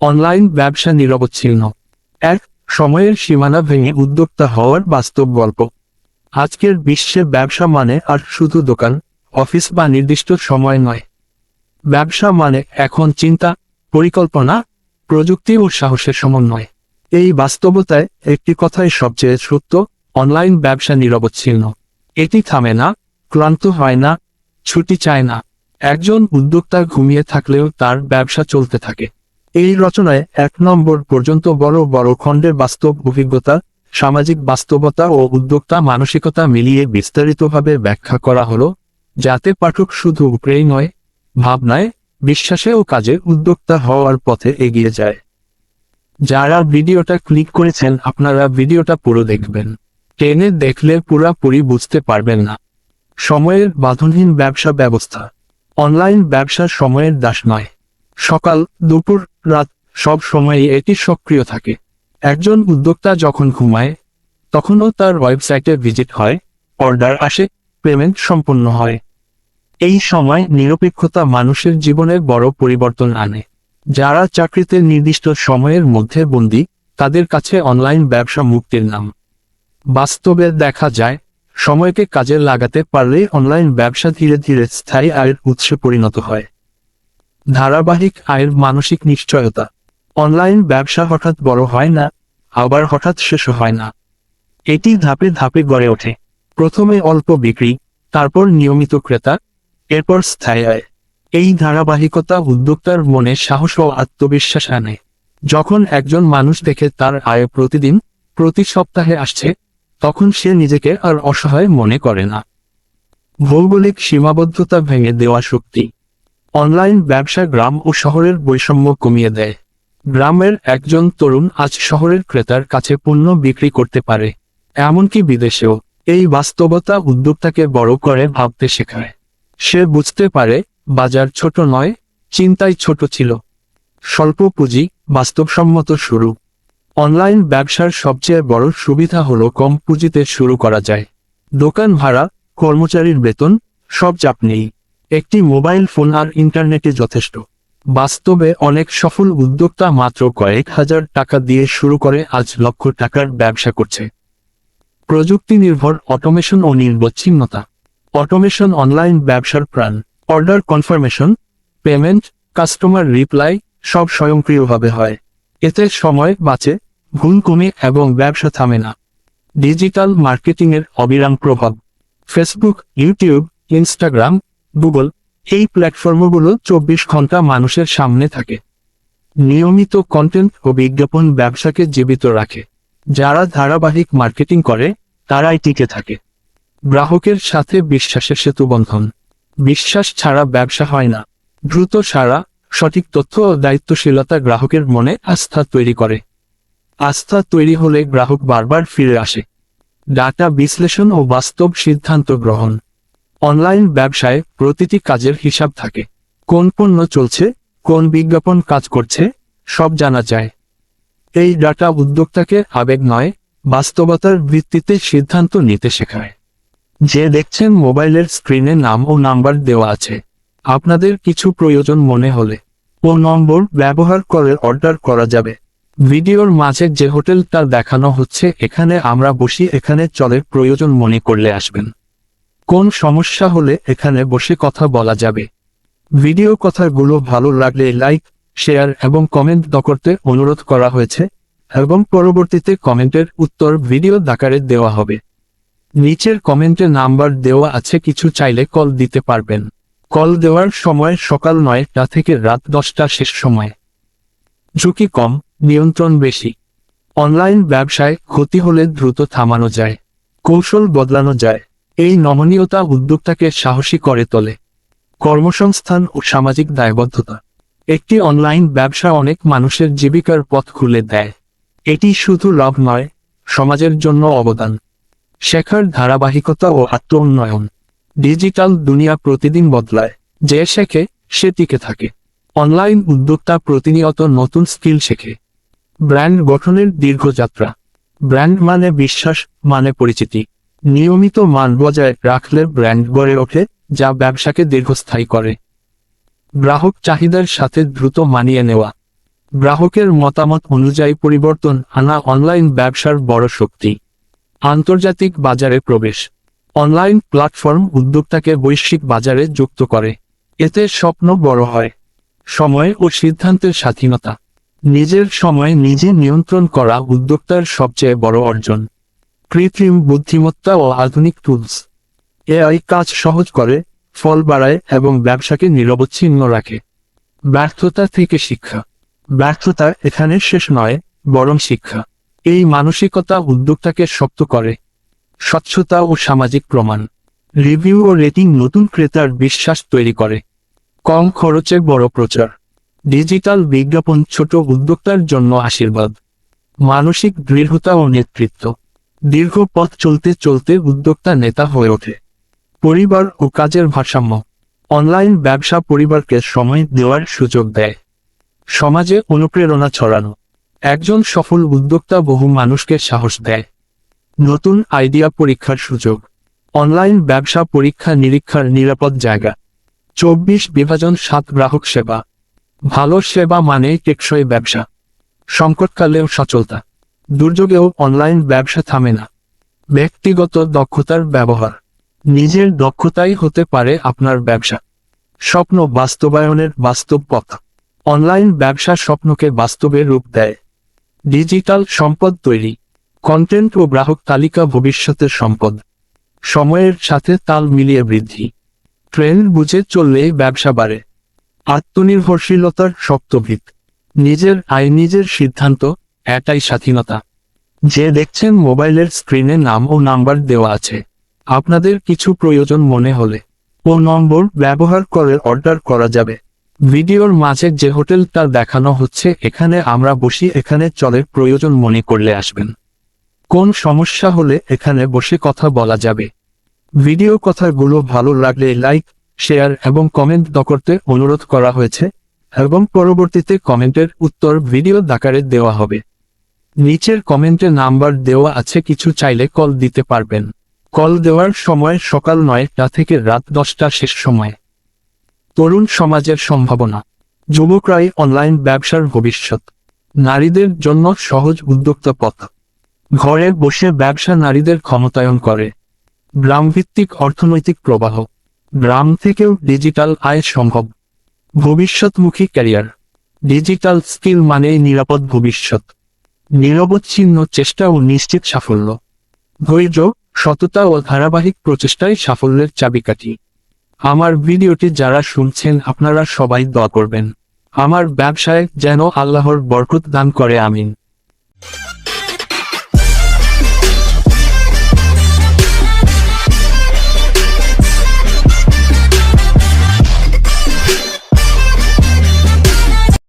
Online ব্যবসা নিরবচ্ছিন্ন। এক, সময়ের সীমানা ভেঙে উদ্যোক্তা হওয়ার বাস্তব গল্প। আজকের বিশ্বে ব্যবসা মানে আর শুধু দোকান, অফিস বা নির্দিষ্ট সময় নয়। ব্যবসা মানে এখন চিন্তা, পরিকল্পনা, প্রযুক্তি ও সাহসের সমন্বয়। এই বাস্তবতায় একটি কথাই সবচেয়ে সত্য, অনলাইন ব্যবসা নিরবচ্ছিন্ন। এটি থামে না, ক্লান্ত হয় না, ছুটি চায় না। একজন উদ্যোক্তা ঘুমিয়ে থাকলেও তার ব্যবসা চলতে থাকে। এই রচনায় এক নম্বর পর্যন্ত বড় বড় খণ্ডের বাস্তব অভিজ্ঞতা, সামাজিক বাস্তবতা ও উদ্যোক্তা মানসিকতা মিলিয়ে বিস্তারিতভাবে ব্যাখ্যা করা হলো, যাতে পাঠক শুধু উপরেই নয়, ভাবনায়, বিশ্বাসে ও কাজে উদ্যোক্তা হওয়ার পথে এগিয়ে যায়। যারা ভিডিওটা ক্লিক করেছেন আপনারা ভিডিওটা পুরো দেখবেন। ট্রেনে দেখলে পুরাপুরি বুঝতে পারবেন না। সময়ের বাঁধনহীন ব্যবসা ব্যবস্থা। অনলাইন ব্যবসার সময়ের দাস নয়। সকাল, দুপুর, রাত, সব সময়ই এটি সক্রিয় থাকে। একজন উদ্যোক্তা যখন ঘুমায়, তখনও তার ওয়েবসাইটে ভিজিট হয়, অর্ডার আসে, পেমেন্ট সম্পন্ন হয়। এই সময় নিরপেক্ষতা মানুষের জীবনের বড় পরিবর্তন আনে। যারা চাকরিতে নির্দিষ্ট সময়ের মধ্যে বন্দী, তাদের কাছে অনলাইন ব্যবসা মুক্তির নাম। বাস্তবে দেখা যায়, সময়কে কাজে লাগাতে পারলে অনলাইন ব্যবসা ধীরে ধীরে স্থায়ী আয়ের উৎসে পরিণত হয়। ধারাবাহিক আয়ের মানসিক নিশ্চয়তা। অনলাইন ব্যবসা হঠাৎ বড় হয় না, আবার হঠাৎ শেষ হয় না। এটি ধাপে ধাপে গড়ে ওঠে। প্রথমে অল্প বিক্রি, তারপর নিয়মিত ক্রেতা, এরপর স্থায়ী আয়। এই ধারাবাহিকতা উদ্যোক্তার মনে সাহস ও আত্মবিশ্বাস আনে। যখন একজন মানুষ দেখে তার আয় প্রতিদিন, প্রতি সপ্তাহে আসছে, তখন সে নিজেকে আর অসহায় মনে করে না। ভৌগোলিক সীমাবদ্ধতা ভেঙে দেওয়া শক্তি। অনলাইন ব্যবসা গ্রাম ও শহরের বৈষম্য কমিয়ে দেয়। গ্রামের একজন তরুণ আজ শহরের ক্রেতার কাছে পণ্য বিক্রি করতে পারে, এমনকি বিদেশেও। এই বাস্তবতা উদ্যোক্তাকে বড় করে ভাবতে শেখায়। সে বুঝতে পারে, বাজার ছোট নয়, চিন্তাই ছোট ছিল। স্বল্প পুঁজি, বাস্তবসম্মত শুরু। অনলাইন ব্যবসার সবচেয়ে বড় সুবিধা হলো কম পুঁজিতে শুরু করা যায়। দোকান ভাড়া, কর্মচারীর বেতন, সব চাপ নেই। একটি মোবাইল ফোন আর ইন্টারনেটে যথেষ্ট। বাস্তবে অনেক সফল উদ্যোক্তা মাত্র কয়েক হাজার টাকা দিয়ে শুরু করে আজ লক্ষ টাকার ব্যবসা করছে। প্রযুক্তি নির্ভর অটোমেশন ও নির্বচ্ছিন্নতা। অটোমেশন অনলাইন ব্যবসার প্রাণ। Order confirmation, payment, customer reply সব স্বয়ংক্রিয়ভাবে হয়। এতে সময় বাঁচে ভুল কমে এবং ব্যবসা থামে না। ডিজিটাল মার্কেটিংয়ের অবিরাম প্রভাব। ফেসবুক, ইউটিউব, ইনস্টাগ্রাম গুগল এই প্ল্যাটফর্মগুলো চব্বিশ ঘণ্টা মানুষের সামনে থাকে। নিয়মিত কন্টেন্ট ও বিজ্ঞাপন ব্যবসাকে জীবিত রাখে। যারা ধারাবাহিক মার্কেটিং করে, তারাই টিকে থাকে। গ্রাহকের সাথে বিশ্বাসের সেতু বন্ধন। বিশ্বাস ছাড়া ব্যবসা হয় না। দ্রুত সারা সঠিক তথ্য ও দায়িত্বশীলতা গ্রাহকের মনে আস্থা তৈরি করে। আস্থা তৈরি হলে গ্রাহক বারবার ফিরে আসে। ডাটা বিশ্লেষণ ও বাস্তব সিদ্ধান্ত গ্রহণ। অনলাইন ব্যবসায় প্রতিটি কাজের হিসাব থাকে। কোন পণ্য চলছে, কোন বিজ্ঞাপন কাজ করছে, সব জানা যায়। এই ডাটা উদ্যোক্তাকে আবেগ নয়, বাস্তবতার ভিত্তিতে সিদ্ধান্ত নিতে শেখায়। যে দেখছেন মোবাইলের স্ক্রিনে নাম ও নাম্বার দেওয়া আছে। আপনাদের কিছু প্রয়োজন মনে হলে ও নম্বর ব্যবহার করে অর্ডার করা যাবে। ভিডিওর মাঝে যে হোটেলটা দেখানো হচ্ছে, এখানে আমরা বসি, এখানে চলে প্রয়োজন মনে করলে আসবেন। কোন সমস্যা হলে এখানে বসে কথা বলা যাবে। ভিডিও কথাগুলো ভালো লাগলে লাইক, শেয়ার এবং কমেন্ট করতে অনুরোধ করা হয়েছে এবং পরবর্তীতে কমেন্টের উত্তর ভিডিও দাকারে দেওয়া হবে। নিচের কমেন্টে নাম্বার দেওয়া আছে, কিছু চাইলে কল দিতে পারবেন। কল দেওয়ার সময় সকাল নয়টা থেকে রাত দশটা শেষ সময়। ঝুঁকি কম, নিয়ন্ত্রণ বেশি। অনলাইন ব্যবসায় ক্ষতি হলে দ্রুত থামানো যায়। কৌশল বদলানো যায়। এই নমনীয়তা উদ্যোক্তাকে সাহসী করে তোলে। কর্মসংস্থান ও সামাজিক দায়বদ্ধতা। একটি অনলাইন ব্যবসা অনেক মানুষের জীবিকার পথ খুলে দেয়। এটি শুধু লাভ নয়, সমাজের জন্য অবদান। শেখার ধারাবাহিকতা ও আত্ম উন্নয়ন। ডিজিটাল দুনিয়া প্রতিদিন বদলায়, যে শেখে, সে টিকে থাকে। অনলাইন উদ্যোক্তা প্রতিনিয়ত নতুন স্কিল শেখে। ব্র্যান্ড গঠনের দীর্ঘযাত্রা। ব্র্যান্ড মানে বিশ্বাস মানে পরিচিতি। নিয়মিত মান বজায় রাখলে ব্র্যান্ড গড়ে ওঠে, যা ব্যবসাকে দীর্ঘস্থায়ী করে। গ্রাহক চাহিদার সাথে দ্রুত মানিয়ে নেওয়া। গ্রাহকের মতামত অনুযায়ী পরিবর্তন আনা অনলাইন ব্যবসার বড় শক্তি। আন্তর্জাতিক বাজারে প্রবেশ। অনলাইন প্ল্যাটফর্ম উদ্যোক্তাকে বৈশ্বিক বাজারে যুক্ত করে। এতে স্বপ্ন বড় হয়। সময় ও সিদ্ধান্তের স্বাধীনতা। নিজের সময় নিজে নিয়ন্ত্রণ করা উদ্যোক্তার সবচেয়ে বড় অর্জন। কৃত্রিম বুদ্ধিমত্তা ও আধুনিক টুলস এআই কাজ সহজ করে, ফল বাড়ায় এবং ব্যবসাকে নিরবচ্ছিন্ন রাখে। ব্যর্থতা থেকে শিক্ষা। ব্যর্থতা এখানে শেষ নয়, বরং শিক্ষা। এই মানসিকতা উদ্যোক্তাকে শক্ত করে। স্বচ্ছতা ও সামাজিক প্রমাণ। রিভিউ ও রেটিং নতুন ক্রেতার বিশ্বাস তৈরি করে। কম খরচে বড় প্রচার। ডিজিটাল বিজ্ঞাপন ছোট উদ্যোক্তার জন্য আশীর্বাদ। মানসিক দৃঢ়তা ও নেতৃত্ব। দীর্ঘ পথ চলতে চলতে উদ্যোক্তা নেতা হয়ে ওঠে। পরিবার ও কাজের ভারসাম্য। অনলাইন ব্যবসা পরিবারকে সময় দেওয়ার সুযোগ দেয়। সমাজে অনুপ্রেরণা ছড়ানো। একজন সফল উদ্যোক্তা বহু মানুষকে সাহস দেয়। নতুন আইডিয়া পরীক্ষার সুযোগ। অনলাইন ব্যবসা পরীক্ষা নিরীক্ষার নিরাপদ জায়গা। চব্বিশ বিভাজন সাত গ্রাহক সেবা। ভালো সেবা মানে টেকসই ব্যবসা। সংকটকালেও সচলতা। দুর্যোগেও অনলাইন ব্যবসা থামে না। ব্যক্তিগত দক্ষতার ব্যবহার। নিজের দক্ষতাই হতে পারে আপনার ব্যবসা। স্বপ্ন বাস্তবায়নের বাস্তব পথ। অনলাইন ব্যবসা স্বপ্নকে বাস্তবে রূপ দেয়। ডিজিটাল সম্পদ তৈরি। কন্টেন্ট ও গ্রাহক তালিকা ভবিষ্যতের সম্পদ। সময়ের সাথে তাল মিলিয়ে বৃদ্ধি। ট্রেন্ড বুঝে চললেই ব্যবসা বাড়ে। আত্মনির্ভরশীলতার শক্তভিত নিজের আয় নিজের সিদ্ধান্ত এটাই স্বাধীনতা। যে দেখছেন মোবাইলের স্ক্রিনে নাম ও নাম্বার দেওয়া আছে। আপনাদের কিছু প্রয়োজন মনে হলে ও নম্বর ব্যবহার করে অর্ডার করা যাবে। ভিডিওর মাঝে যে হোটেলটা দেখানো হচ্ছে, এখানে আমরা বসি, এখানে চলে প্রয়োজন মনে করলে আসবেন। কোন সমস্যা হলে এখানে বসে কথা বলা যাবে। ভিডিও কথাগুলো ভালো লাগলে লাইক, শেয়ার এবং কমেন্ট করতে অনুরোধ করা হয়েছে এবং পরবর্তীতে কমেন্টের উত্তর ভিডিও দাকারে দেওয়া হবে। নিচের কমেন্টে নাম্বার দেওয়া আছে, কিছু চাইলে কল দিতে পারবেন। কল দেওয়ার সময় সকাল নয়টা থেকে রাত দশটা শেষ সময়। তরুণ সমাজের সম্ভাবনা। যুবকরাই অনলাইন ব্যবসার ভবিষ্যৎ। নারীদের জন্য সহজ উদ্যোক্তা পথ। ঘরে বসে ব্যবসা নারীদের ক্ষমতায়ন করে। গ্রামভিত্তিক অর্থনৈতিক প্রবাহ। গ্রাম থেকেও ডিজিটাল আয় সম্ভব। ভবিষ্যৎমুখী ক্যারিয়ার। ডিজিটাল স্কিল মানেই নিরাপদ ভবিষ্যৎ। নিরবচ্ছিন্ন চেষ্টা ও নিশ্চিত সাফল্য। ধৈর্য, সততা ও ধারাবাহিক প্রচেষ্টাই সাফল্যের চাবিকাঠি। আমার ভিডিওটি যারা শুনছেন, আপনারা সবাই দোয়া করবেন। আমার ব্যবসায় যেন আল্লাহর বরকত দান করে, আমিন।